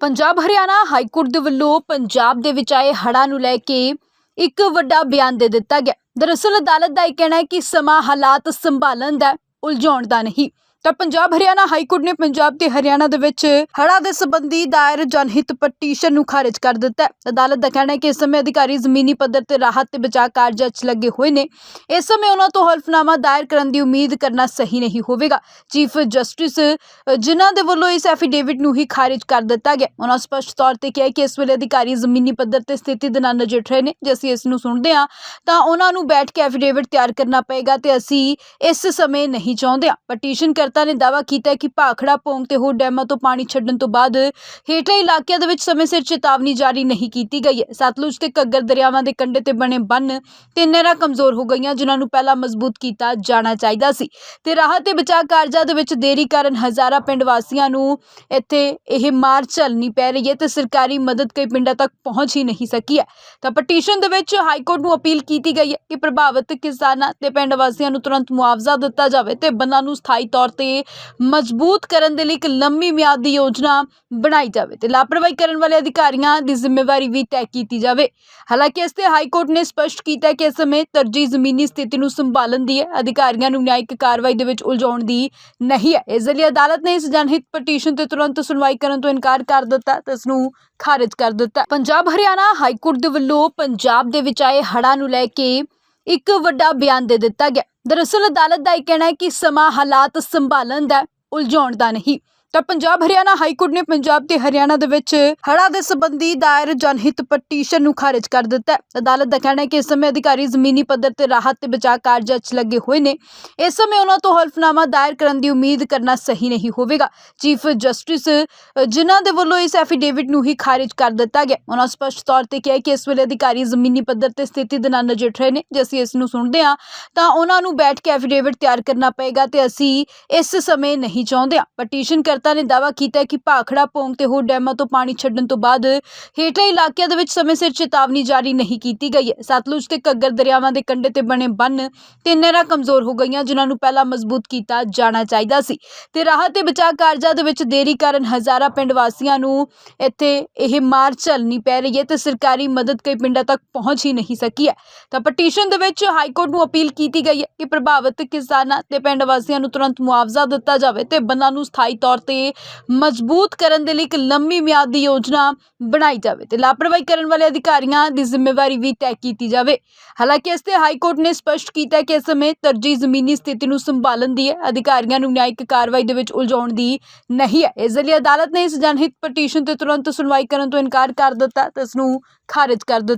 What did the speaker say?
Punjab Haryana high court ਦੇ ਵੱਲੋਂ ਪੰਜਾਬ ਦੇ ਵਿੱਚ ਆਏ ਹੜ੍ਹਾਂ ਨੂੰ ਲੈ ਕੇ ਇੱਕ ਵੱਡਾ ਬਿਆਨ ਦੇ ਦਿੱਤਾ ਗਿਆ। ਦਰਅਸਲ ਅਦਾਲਤ ਦਾ ਇਹ ਕਹਿਣਾ ਹੈ ਕਿ ਸਮਾਂ ਹਾਲਾਤ ਸੰਭਾਲਣ ਦਾ ਉਲਝਾਉਣ ਦਾ ਨਹੀਂ। ਤਾਂ ਪੰਜਾਬ ਹਰਿਆਣਾ ਹਾਈ ਕੋਰਟ ਨੇ ਪੰਜਾਬ ਤੇ ਹਰਿਆਣਾ ਦੇ ਵਿੱਚ ਹੜ੍ਹਾਂ ਦੇ ਸੰਬੰਧੀ ਦਾਇਰ ਜਨਹਿਤ ਪਟੀਸ਼ਨ ਨੂੰ ਖਾਰਜ ਕਰ ਦਿੱਤਾ ਹੈ। ਅਦਾਲਤ ਦਾ ਕਹਿਣਾ ਹੈ ਕਿ ਇਸ ਸਮੇਂ ਅਧਿਕਾਰੀ ਜ਼ਮੀਨੀ ਪੱਧਰ ਤੇ ਰਾਹਤ ਤੇ ਬਚਾਅ ਕਾਰਜਾਂ 'ਚ ਲੱਗੇ ਹੋਏ ਨੇ। ਇਸ ਸਮੇਂ ਉਹਨਾਂ ਤੋਂ ਹਲਫਨਾਮਾ ਦਾਇਰ ਕਰਨ ਦੀ ਉਮੀਦ ਕਰਨਾ ਸਹੀ ਨਹੀਂ ਹੋਵੇਗਾ। ਚੀਫ ਜਸਟਿਸ ਜਿਨ੍ਹਾਂ ਦੇ ਵੱਲੋਂ ਇਸ ਐਫੀਡੇਵਿਟ ਨੂੰ ਹੀ ਖਾਰਜ ਕਰ ਦਿੱਤਾ ਗਿਆ। ਉਹਨਾਂ ਸਪਸ਼ਟ ਤੌਰ ਤੇ ਕਿਹਾ ਕਿ ਇਸ ਵੇਲੇ ਅਧਿਕਾਰੀ ਜ਼ਮੀਨੀ ਪੱਧਰ ਤੇ ਸਥਿਤੀ ਦੇ ਨਾਲ ਨਜਿੱਠ ਰਹੇ ਨੇ। ਜੇ ਅਸੀਂ ਇਸ ਨੂੰ ਸੁਣਦੇ ਹਾਂ, ਤਾਂ ਉਹਨਾਂ ਨੂੰ ਬੈਠ ਕੇ ਐਫੀਡੇਵਿਟ ਤਿਆਰ ਕਰਨਾ ਪਏਗਾ ਤੇ ਅਸੀਂ ਇਸ ਸਮੇਂ ਨਹੀਂ ਚਾਹੁੰਦੇ ਹਾਂ। ਪਟੀਸ਼ਨ ਕਰਤਾ ਨੇ ਦਾਅਵਾ ਕੀਤਾ ਕਿ ਭਾਖੜਾ, ਪੌਂਗ ਤੇ ਹੋਰ ਡੈਮਾਂ ਤੋਂ ਪਾਣੀ ਛੱਡਣ ਤੋਂ ਬਾਅਦ ਹੇਠਲੇ ਇਲਾਕਿਆਂ ਦੇ ਵਿੱਚ ਸਮੇਂ ਸਿਰ ਚੇਤਾਵਨੀ ਜਾਰੀ ਨਹੀਂ ਕੀਤੀ ਗਈ ਹੈ। ਸਤਲੁਜ ਤੇ ਘੱਗਰ ਦਰਿਆਵਾਂ ਦੇ ਕੰਢੇ ਤੇ ਬਣੇ ਬੰਨ ਤੇ ਨਹਿਰਾਂ ਕਮਜ਼ੋਰ ਹੋ ਗਈਆਂ, ਜਿਨ੍ਹਾਂ ਨੂੰ ਪਹਿਲਾਂ ਮਜ਼ਬੂਤ ਕੀਤਾ ਜਾਣਾ ਚਾਹੀਦਾ ਸੀ। ਤੇ ਰਾਹਤ ਤੇ ਬਚਾਅ ਕਾਰਜਾਂ ਦੇ ਵਿੱਚ ਦੇਰੀ ਕਾਰਨ ਹਜ਼ਾਰਾਂ ਪਿੰਡ ਵਾਸੀਆਂ ਨੂੰ ਇੱਥੇ ਇਹ ਮਾਰ ਝੱਲਣੀ ਪੈ ਰਹੀ ਹੈ ਤੇ ਸਰਕਾਰੀ ਮਦਦ ਕਈ ਪਿੰਡਾਂ ਤੱਕ ਪਹੁੰਚ ਹੀ ਨਹੀਂ ਸਕੀ ਹੈ। ਤਾਂ ਪਟੀਸ਼ਨ ਦੇ ਵਿੱਚ ਹਾਈ ਕੋਰਟ ਨੂੰ ਅਪੀਲ ਕੀਤੀ ਗਈ ਹੈ ਕਿ ਪ੍ਰਭਾਵਿਤ ਕਿਸਾਨਾਂ ਤੇ ਪਿੰਡ ਵਾਸੀਆਂ ਨੂੰ ਤੁਰੰਤ ਮੁਆਵਜ਼ਾ ਦਿੱਤਾ ਜਾਵੇ ਤੇ ਬੰਨਾਂ ਨੂੰ ਸਥਾਈ ਤੌਰ ਤੇ ਮਜ਼ਬੂਤ ਕਰਨ ਦੇ ਲਈ ਇੱਕ ਲੰਮੀ ਮਿਆਦ ਦੀ ਯੋਜਨਾ ਬਣਾਈ ਜਾਵੇ ਤੇ ਲਾਪਰਵਾਹੀ ਕਰਨ ਵਾਲੇ ਅਧਿਕਾਰੀਆਂ ਦੀ ਜ਼ਿੰਮੇਵਾਰੀ ਵੀ ਤੈਅ ਕੀਤੀ ਜਾਵੇ। ਹਾਲਾਂਕਿ ਇਸ ਤੇ ਹਾਈ ਕੋਰਟ ਨੇ ਸਪਸ਼ਟ ਕੀਤਾ ਕਿ ਇਸ ਸਮੇਂ ਤਰਜੀਹ ਜ਼ਮੀਨੀ ਸਥਿਤੀ ਨੂੰ ਸੰਭਾਲਣ ਦੀ ਹੈ। ਅਧਿਕਾਰੀਆਂ ਨੂੰ ਨਿਆਇਕ ਕਾਰਵਾਈ ਦੇ ਵਿੱਚ ਉਲਝਾਉਣ ਦੀ ਨਹੀਂ ਹੈ। ਇਸ ਦੇ ਲਈ ਅਦਾਲਤ ਨੇ ਇਸ ਜਨਹਿਤ ਪਟੀਸ਼ਨ ਤੇ ਤੁਰੰਤ ਸੁਣਵਾਈ ਕਰਨ ਤੋਂ ਇਨਕਾਰ ਕਰ ਦਿੱਤਾ ਤੇ ਇਸ ਨੂੰ ਖਾਰਜ ਕਰ ਦਿੱਤਾ। ਪੰਜਾਬ ਹਰਿਆਣਾ ਹਾਈ ਕੋਰਟ ਦੇ ਵੱਲੋਂ ਪੰਜਾਬ ਦੇ ਵਿੱਚ ਆਏ ਹੜ੍ਹਾਂ ਨੂੰ ਲੈ ਕੇ ਇੱਕ ਵੱਡਾ ਬਿਆਨ ਦੇ ਦਿੱਤਾ ਗਿਆ। ਦਰਅਸਲ ਅਦਾਲਤ ਦਾ ਇਹ ਕਹਿਣਾ ਹੈ ਕਿ ਸਮਾਂ ਹਾਲਾਤ ਸੰਭਾਲਣ ਦਾ ਉਲਝਾਉਣ ਦਾ ਨਹੀਂ। ਤਾਂ ਪੰਜਾਬ ਹਰਿਆਣਾ ਹਾਈ ਕੋਰਟ ਨੇ ਪੰਜਾਬ ਤੇ ਹਰਿਆਣਾ ਦੇ ਵਿੱਚ ਹੜ੍ਹਾਂ ਦੇ ਸੰਬੰਧੀ ਦਾਇਰ ਜਨਹਿਤ ਪਟੀਸ਼ਨ ਨੂੰ ਖਾਰਜ ਕਰ ਦਿੱਤਾ ਹੈ। ਅਦਾਲਤ ਦਾ ਕਹਿਣਾ ਹੈ ਕਿ ਇਸ ਸਮੇਂ ਅਧਿਕਾਰੀ ਜ਼ਮੀਨੀ ਪੱਧਰ ਤੇ ਰਾਹਤ ਤੇ ਬਚਾਅ ਕਾਰਜਾਂ 'ਚ ਲੱਗੇ ਹੋਏ ਨੇ। ਇਸ ਸਮੇਂ ਉਹਨਾਂ ਤੋਂ ਹਲਫਨਾਮਾ ਦਾਇਰ ਕਰਨ ਦੀ ਉਮੀਦ ਕਰਨਾ ਸਹੀ ਨਹੀਂ ਹੋਵੇਗਾ। ਚੀਫ ਜਸਟਿਸ ਜਿਨ੍ਹਾਂ ਦੇ ਵੱਲੋਂ ਇਸ ਐਫੀਡੇਵਿਟ ਨੂੰ ਹੀ ਖਾਰਜ ਕਰ ਦਿੱਤਾ ਗਿਆ। ਉਹਨਾਂ ਸਪਸ਼ਟ ਤੌਰ ਤੇ ਕਿਹਾ ਕਿ ਇਸ ਵੇਲੇ ਅਧਿਕਾਰੀ ਜ਼ਮੀਨੀ ਪੱਧਰ ਤੇ ਸਥਿਤੀ ਦੇ ਨਾਲ ਨਜਿੱਠ ਰਹੇ ਨੇ। ਜੇ ਅਸੀਂ ਇਸ ਨੂੰ ਸੁਣਦੇ ਹਾਂ, ਤਾਂ ਉਹਨਾਂ ਨੂੰ ਬੈਠ ਕੇ ਐਫੀਡੇਵਿਟ ਤਿਆਰ ਕਰਨਾ ਪਏਗਾ ਤੇ ਅਸੀਂ ਇਸ ਸਮੇਂ ਨਹੀਂ ਚਾਹੁੰਦੇ ਹਾਂ। ਪਟੀਸ਼ਨ ਕਰਤਾ ਨੇ ਦਾਅਵਾ ਕੀਤਾ ਹੈ ਕਿ ਭਾਖੜਾ ਪੌਂਗ ਤੇ ਹੋਰ ਡੈਮਾਂ ਤੋਂ ਪਾਣੀ ਛੱਡਣ ਤੋਂ ਬਾਅਦ ਹੇਠਲੇ ਇਲਾਕਿਆਂ ਦੇ ਵਿੱਚ ਸਮੇਂ ਸਿਰ ਚੇਤਾਵਨੀ ਜਾਰੀ ਨਹੀਂ ਕੀਤੀ ਗਈ ਹੈ। ਸਤਲੁਜ ਤੇ ਘੱਗਰ ਦਰਿਆਵਾਂ ਦੇ ਕੰਢੇ ਤੇ ਬਣੇ ਬੰਨ ਤੇ ਨਹਿਰਾਂ ਕਮਜ਼ੋਰ ਹੋ ਗਈਆਂ, ਜਿਨ੍ਹਾਂ ਨੂੰ ਪਹਿਲਾਂ ਮਜ਼ਬੂਤ ਕੀਤਾ ਜਾਣਾ ਚਾਹੀਦਾ ਸੀ। ਤੇ ਰਾਹਤ ਤੇ ਬਚਾਅ ਕਾਰਜਾਂ ਦੇ ਵਿੱਚ ਦੇਰੀ ਕਾਰਨ ਹਜ਼ਾਰਾਂ ਪਿੰਡ ਵਾਸੀਆਂ ਨੂੰ ਇੱਥੇ ਇਹ ਮਾਰ ਝੱਲਣੀ ਪੈ ਰਹੀ ਹੈ ਤੇ ਸਰਕਾਰੀ ਮਦਦ ਕਈ ਪਿੰਡਾਂ ਤੱਕ ਪਹੁੰਚ ਹੀ ਨਹੀਂ ਸਕੀ ਹੈ। ਤਾਂ ਪਟੀਸ਼ਨ ਦੇ ਵਿੱਚ ਹਾਈ ਕੋਰਟ ਨੂੰ ਅਪੀਲ ਕੀਤੀ ਗਈ ਹੈ ਕਿ ਪ੍ਰਭਾਵਿਤ ਕਿਸਾਨਾਂ ਤੇ ਪਿੰਡ ਵਾਸੀਆਂ ਨੂੰ ਤੁਰੰਤ ਮੁਆਵਜ਼ਾ ਦਿੱਤਾ ਜਾਵੇ ਤੇ ਬੰਨਾਂ ਨੂੰ ਸਥਾਈ ਤੌਰ ਤੇ ਮਜ਼ਬੂਤ ਕਰਨ ਦੇ ਲਈ ਇੱਕ ਲੰਮੀ ਮਿਆਦ ਦੀ ਯੋਜਨਾ ਬਣਾਈ ਜਾਵੇ ਤੇ ਲਾਪਰਵਾਹੀ ਕਰਨ ਵਾਲੇ ਅਧਿਕਾਰੀਆਂ ਦੀ ਜ਼ਿੰਮੇਵਾਰੀ ਵੀ ਤੈਅ ਕੀਤੀ ਜਾਵੇ। ਹਾਲਾਂਕਿ ਇਸ ਤੇ ਹਾਈ ਕੋਰਟ ਨੇ ਸਪਸ਼ਟ ਕੀਤਾ ਕਿ ਇਸ ਸਮੇਂ ਤਰਜੀਹ ਜ਼ਮੀਨੀ ਸਥਿਤੀ ਨੂੰ ਸੰਭਾਲਣ ਦੀ ਹੈ। ਅਧਿਕਾਰੀਆਂ ਨੂੰ ਨਿਆਇਕ ਕਾਰਵਾਈ ਦੇ ਵਿੱਚ ਉਲਝਾਉਣ ਦੀ ਨਹੀਂ ਹੈ। ਇਸ ਦੇ ਲਈ ਅਦਾਲਤ ਨੇ ਇਸ ਜਨਹਿਤ ਪਟੀਸ਼ਨ ਤੇ ਤੁਰੰਤ ਸੁਣਵਾਈ ਕਰਨ ਤੋਂ ਇਨਕਾਰ ਕਰ ਦਿੱਤਾ ਤੇ ਇਸ ਨੂੰ ਖਾਰਜ ਕਰ ਦਿੱਤਾ।